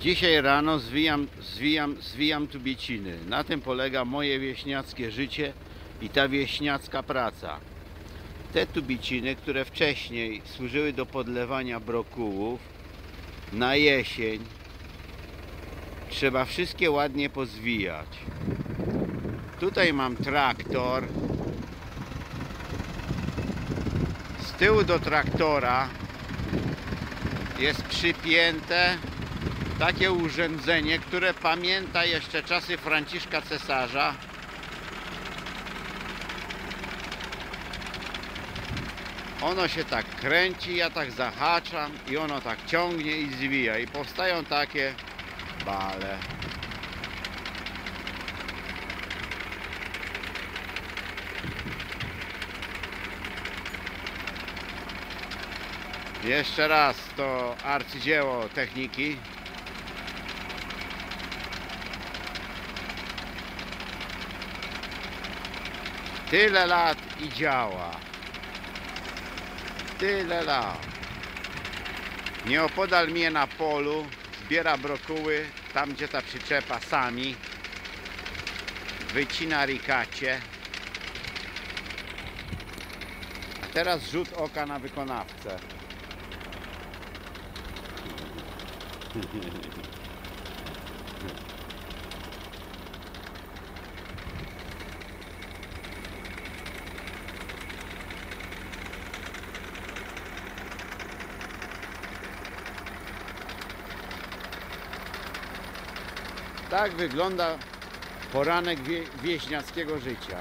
Dzisiaj rano zwijam, zwijam, zwijam tubieciny. Na tym polega moje wieśniackie życie i ta wieśniacka praca. Te tubieciny, które wcześniej służyły do podlewania brokułów, na jesień trzeba wszystkie ładnie pozwijać. Tutaj mam traktor. Z tyłu do traktora jest przypięte takie urządzenie, które pamięta jeszcze czasy Franciszka Cesarza. Ono się tak kręci, ja tak zahaczam i ono tak ciągnie i zwija i powstają takie bale. Jeszcze raz to arcydzieło techniki. Tyle lat i działa. Tyle lat. Nieopodal mnie na polu zbiera brokuły, tam gdzie ta przyczepa sami. Wycina rikacie. A teraz rzut oka na wykonawcę. Tak wygląda poranek wie, wieśniackiego życia.